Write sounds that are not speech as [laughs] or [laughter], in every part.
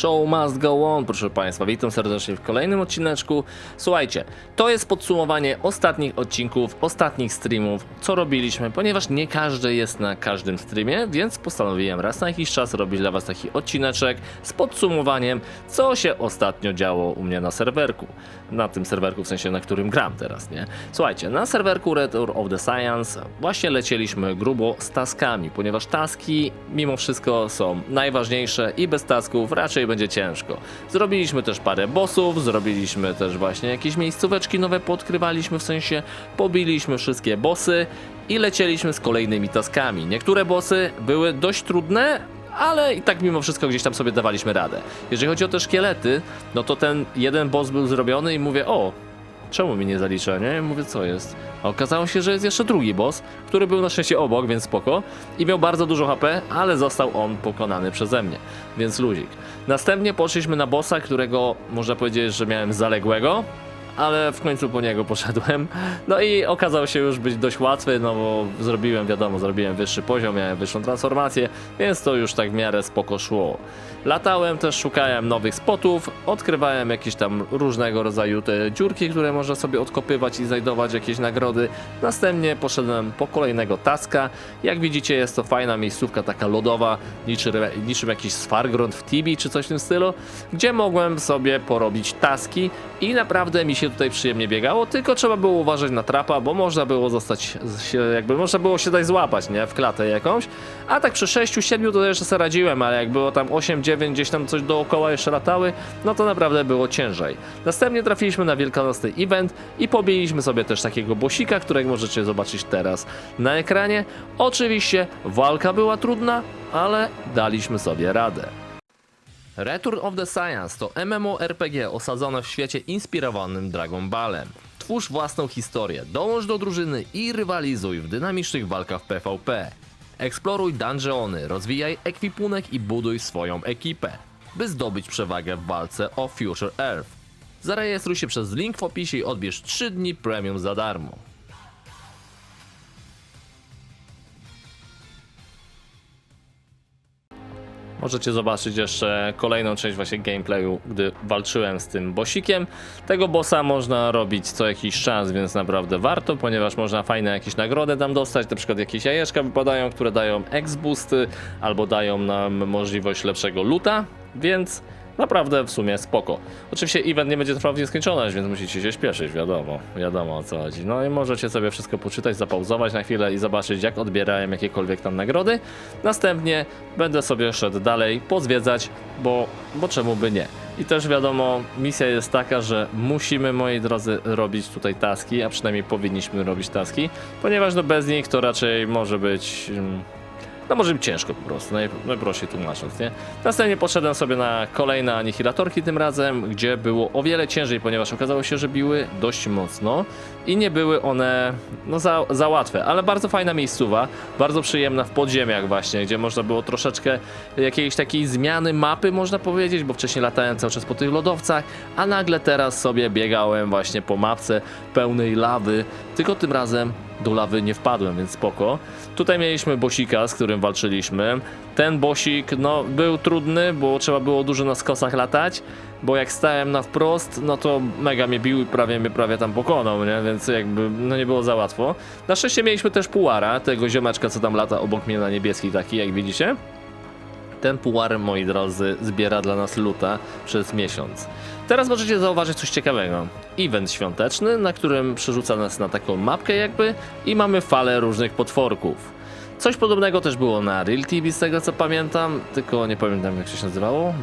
Show must go on, proszę Państwa. Witam serdecznie w kolejnym odcineczku. Słuchajcie, to jest podsumowanie ostatnich odcinków, ostatnich streamów, co robiliśmy, ponieważ nie każdy jest na każdym streamie, więc postanowiłem raz na jakiś czas robić dla Was taki odcineczek z podsumowaniem, co się ostatnio działo u mnie na serwerku. Na tym serwerku, w sensie na którym gram teraz, nie? Słuchajcie, na serwerku Return of the Science właśnie lecieliśmy grubo z taskami, ponieważ taski mimo wszystko są najważniejsze i bez tasków raczej będzie ciężko. Zrobiliśmy też parę bossów, zrobiliśmy też właśnie jakieś miejscóweczki nowe, podkrywaliśmy, w sensie pobiliśmy wszystkie bossy i lecieliśmy z kolejnymi taskami. Niektóre bossy były dość trudne, ale i tak mimo wszystko gdzieś tam sobie dawaliśmy radę. Jeżeli chodzi o te szkielety, no to ten jeden boss był zrobiony i mówię, o, czemu mi nie zalicza, nie? Mówię, co jest? A okazało się, że jest jeszcze drugi boss, który był na szczęście obok, więc spoko. I miał bardzo dużo HP, ale został on pokonany przeze mnie, więc luzik. Następnie poszliśmy na bossa, którego można powiedzieć, że miałem zaległego, ale w końcu po niego poszedłem. No i okazał się już być dość łatwy, no bo zrobiłem, wiadomo, zrobiłem wyższy poziom, miałem wyższą transformację, więc to już tak w miarę spoko szło. Latałem też, szukałem nowych spotów, odkrywałem jakieś tam różnego rodzaju te dziurki, które można sobie odkopywać i znajdować jakieś nagrody. Następnie poszedłem po kolejnego taska. Jak widzicie jest to fajna miejscówka taka lodowa, niczym, niczym jakiś Sfargrond w Tibi czy coś w tym stylu, gdzie mogłem sobie porobić taski i naprawdę mi się tutaj przyjemnie biegało, tylko trzeba było uważać na trapa, bo można było zostać, jakby można było się dać złapać, nie, w klatę jakąś, a tak przy 6-7 to jeszcze sobie radziłem, ale jak było tam 8-9 gdzieś tam coś dookoła jeszcze latały, no to naprawdę było ciężej. Następnie trafiliśmy na wielkanocny event i pobiliśmy sobie też takiego bosika, którego możecie zobaczyć teraz na ekranie. Oczywiście walka była trudna, ale daliśmy sobie radę. Return of the Science to MMORPG osadzone w świecie inspirowanym Dragon Ballem. Twórz własną historię, dołącz do drużyny i rywalizuj w dynamicznych walkach PvP. Eksploruj dungeony, rozwijaj ekwipunek i buduj swoją ekipę, by zdobyć przewagę w walce o Future Earth. Zarejestruj się przez link w opisie i odbierz 3 dni premium za darmo. Możecie zobaczyć jeszcze kolejną część właśnie gameplayu, gdy walczyłem z tym bossikiem. Tego bossa można robić co jakiś czas, więc naprawdę warto, ponieważ można fajne jakieś nagrody tam dostać, na przykład jakieś jajeczka wypadają, które dają X-boosty, albo dają nam możliwość lepszego luta, więc naprawdę w sumie spoko. Oczywiście event nie będzie trwał w nieskończoność, więc musicie się śpieszyć, wiadomo, wiadomo o co chodzi. No i możecie sobie wszystko poczytać, zapauzować na chwilę i zobaczyć jak odbierałem jakiekolwiek tam nagrody. Następnie będę sobie szedł dalej, pozwiedzać, bo, bo czemu by nie. I też wiadomo, misja jest taka, że musimy, moi drodzy, robić tutaj taski, a przynajmniej powinniśmy robić taski, ponieważ no bez nich to raczej może być... mm, no może być ciężko po prostu, naj, najprościej tłumacząc, nie? Następnie poszedłem sobie na kolejne anihilatorki tym razem, gdzie było o wiele ciężej, ponieważ okazało się, że biły dość mocno i nie były one no za, za łatwe, ale bardzo fajna miejscowa, bardzo przyjemna w podziemiach właśnie, gdzie można było troszeczkę jakiejś takiej zmiany mapy, można powiedzieć, bo wcześniej latałem cały czas po tych lodowcach, a nagle teraz sobie biegałem właśnie po mapce pełnej lawy, tylko tym razem do lawy nie wpadłem, więc spoko. Tutaj mieliśmy bosika, z którym walczyliśmy. Ten bosik, no, był trudny, bo trzeba było dużo na skosach latać, bo jak stałem na wprost, no to mega mnie bił i prawie mnie prawie tam pokonał, nie? Więc jakby, no nie było za łatwo. Na szczęście mieliśmy też pułara, tego ziomeczka, co tam lata obok mnie na niebieski taki, jak widzicie. Ten pułar, moi drodzy, zbiera dla nas luta przez miesiąc. Teraz możecie zauważyć coś ciekawego. Event świąteczny, na którym przerzuca nas na taką mapkę jakby i mamy falę różnych potworków. Coś podobnego też było na Real TV z tego co pamiętam, tylko nie pamiętam jak się nazywało.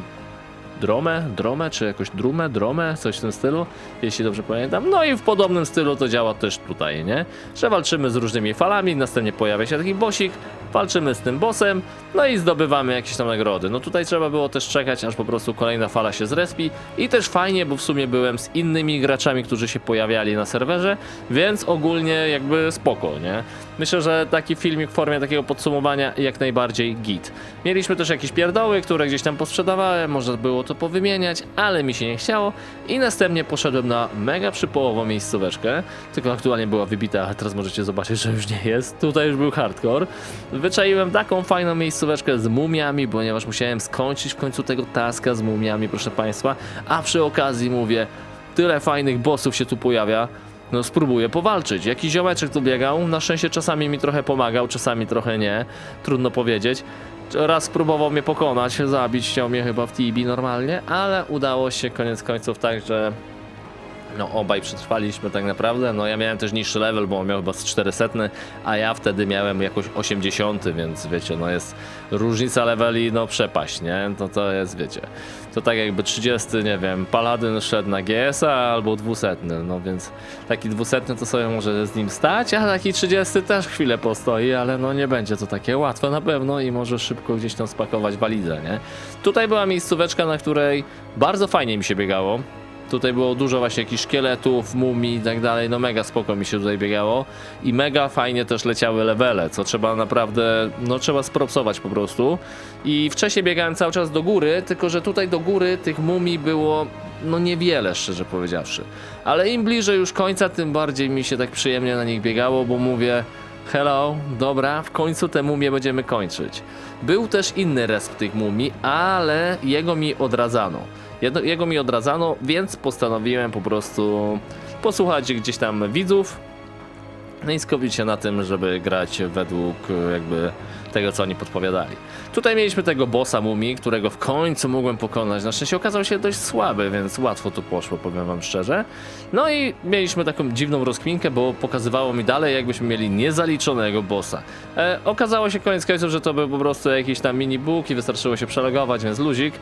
Dromę, dromę, czy jakoś drumę, dromę, coś w tym stylu, jeśli dobrze pamiętam. No i w podobnym stylu to działa też tutaj, nie? Że walczymy z różnymi falami, następnie pojawia się taki bosik, walczymy z tym bossem, no i zdobywamy jakieś tam nagrody. No tutaj trzeba było też czekać, aż po prostu kolejna fala się zrespi i też fajnie, bo w sumie byłem z innymi graczami, którzy się pojawiali na serwerze, więc ogólnie jakby spoko, nie? Myślę, że taki filmik w formie takiego podsumowania jak najbardziej git. Mieliśmy też jakieś pierdoły, które gdzieś tam posprzedawałem, można było to powymieniać, ale mi się nie chciało i następnie poszedłem na mega przypołową miejscóweczkę, tylko aktualnie była wybita, a teraz możecie zobaczyć, że już nie jest. Tutaj już był hardcore. Wyczaiłem taką fajną miejscóweczkę z mumiami, ponieważ musiałem skończyć w końcu tego taska z mumiami, proszę państwa. A przy okazji mówię, tyle fajnych bossów się tu pojawia. No spróbuję powalczyć. Jakiś ziomeczek tu biegał, na szczęście czasami mi trochę pomagał, czasami trochę nie. Trudno powiedzieć. Raz spróbował mnie pokonać, zabić, chciał mnie chyba w TB normalnie, ale udało się koniec końców tak, że no obaj przetrwaliśmy tak naprawdę. No ja miałem też niższy level, bo on miał chyba z 400, a ja wtedy miałem jakoś 80, więc wiecie, no jest różnica leveli, no przepaść, nie? No to jest, wiecie, to tak jakby 30, nie wiem, Paladyn szedł na GS-a albo 200, no więc taki 200 to sobie może z nim stać, a taki 30 też chwilę postoi, ale no nie będzie to takie łatwe na pewno i może szybko gdzieś tam spakować walizę, nie? Tutaj była miejscóweczka, na której bardzo fajnie mi się biegało. Tutaj było dużo właśnie jakichś szkieletów, mumii i tak dalej, no mega spoko mi się tutaj biegało i mega fajnie też leciały levele, co trzeba naprawdę, no trzeba spropsować po prostu i wcześniej biegałem cały czas do góry, tylko że tutaj do góry tych mumii było no niewiele szczerze powiedziawszy, ale im bliżej już końca, tym bardziej mi się tak przyjemnie na nich biegało, bo mówię Hello, dobra, w końcu tę mumię będziemy kończyć. Był też inny resp tych mumii, ale jego mi odradzano. Jego mi odradzano, więc postanowiłem po prostu posłuchać gdzieś tam widzów, no i skupić się na tym, żeby grać według e, jakby tego, co oni podpowiadali. Tutaj mieliśmy tego bossa mumii, którego w końcu mogłem pokonać. Na szczęście okazał się dość słaby, więc łatwo to poszło, powiem wam szczerze. No i mieliśmy taką dziwną rozkminkę, bo pokazywało mi dalej, jakbyśmy mieli niezaliczonego bossa. E, okazało się koniec końców, że to był po prostu jakiś tam mini book i wystarczyło się przelogować, więc luzik.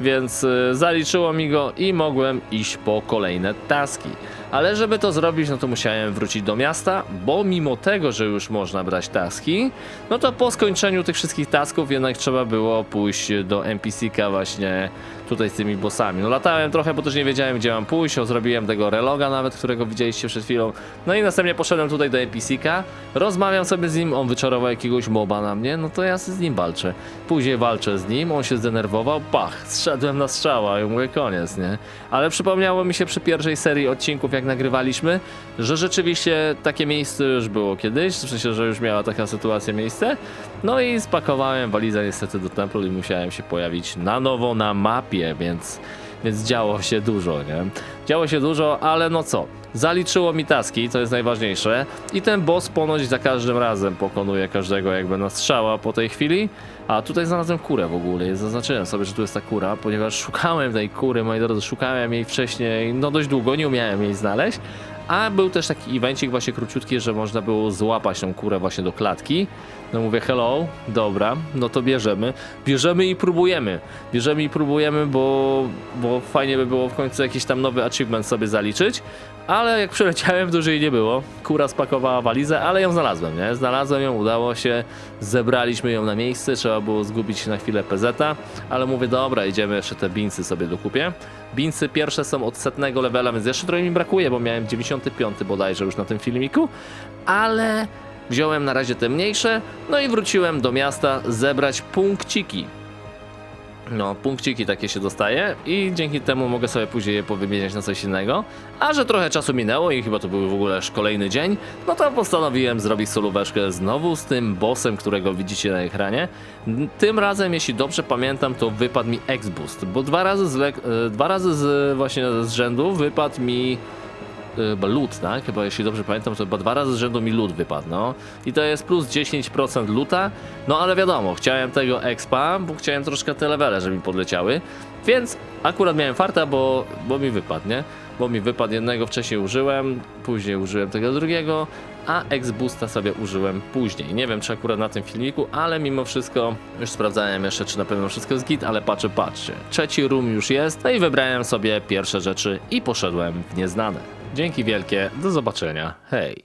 Więc e, zaliczyło mi go i mogłem iść po kolejne taski. Ale żeby to zrobić, no to musiałem wrócić do miasta, bo mimo tego, że już można brać taski, no to po skończeniu tych wszystkich tasków jednak trzeba było pójść do NPC-ka właśnie tutaj z tymi bossami. No latałem trochę, bo też nie wiedziałem gdzie mam pójść, o, zrobiłem tego reloga nawet, którego widzieliście przed chwilą. No i następnie poszedłem tutaj do NPC-ka, rozmawiam sobie z nim, on wyczarował jakiegoś moba na mnie, no to ja z nim walczę. Później walczę z nim, on się zdenerwował, pach, zszedłem na strzała i mówię koniec, nie? Ale przypomniało mi się przy pierwszej serii odcinków, jak nagrywaliśmy, że rzeczywiście takie miejsce już było kiedyś, w sensie, że już miała taka sytuacja miejsce. No i spakowałem walizę niestety do templu i musiałem się pojawić na nowo na mapie, więc, więc działo się dużo, nie? Działo się dużo, ale no co? Zaliczyło mi taski, to jest najważniejsze. I ten boss ponoć za każdym razem pokonuje każdego jakby na strzała po tej chwili. A tutaj znalazłem kurę w ogóle. Zaznaczyłem sobie, że tu jest ta kura, ponieważ szukałem tej kury, moi drodzy, szukałem jej wcześniej, no dość długo, nie umiałem jej znaleźć. A był też taki evencik właśnie króciutki, że można było złapać tą kurę właśnie do klatki. No mówię, hello, dobra, no to bierzemy. Bierzemy i próbujemy. Bierzemy i próbujemy, bo, bo fajnie by było w końcu jakiś tam nowy achievement sobie zaliczyć. Ale jak przyleciałem, [laughs] dużo jej nie było. Kura spakowała walizę, ale ją znalazłem, nie? Znalazłem ją, udało się, zebraliśmy ją na miejsce, trzeba było zgubić na chwilę PZ-a, ale mówię, dobra, idziemy jeszcze te binsy sobie dokupię. Binsy pierwsze są od setnego levela, więc jeszcze trochę mi brakuje, bo miałem 95 bodajże już na tym filmiku, ale wziąłem na razie te mniejsze, no i wróciłem do miasta zebrać punkciki. No, punkciki takie się dostaje i dzięki temu mogę sobie później je powymieniać na coś innego. A że trochę czasu minęło i chyba to był w ogóle kolejny dzień, no to postanowiłem zrobić solóweczkę znowu z tym bossem, którego widzicie na ekranie. Tym razem, jeśli dobrze pamiętam, to wypadł mi X-Boost, bo dwa razy z, e, dwa razy z właśnie z rzędu wypadł mi chyba lód, tak? Chyba jeśli dobrze pamiętam, to chyba dwa razy z rzędu mi lód wypadł, no. I to jest plus 10% luta, no ale wiadomo, chciałem tego expa, bo chciałem troszkę te levele, żeby mi podleciały, więc akurat miałem farta, bo, bo mi wypadł, nie? Bo mi wypadł jednego wcześniej użyłem, później użyłem tego drugiego, a X-Boosta sobie użyłem później. Nie wiem, czy akurat na tym filmiku, ale mimo wszystko już sprawdzałem jeszcze, czy na pewno wszystko jest git, ale patrzę, patrzcie. Trzeci room już jest, no i wybrałem sobie pierwsze rzeczy i poszedłem w nieznane. Dzięki wielkie, do zobaczenia, hej!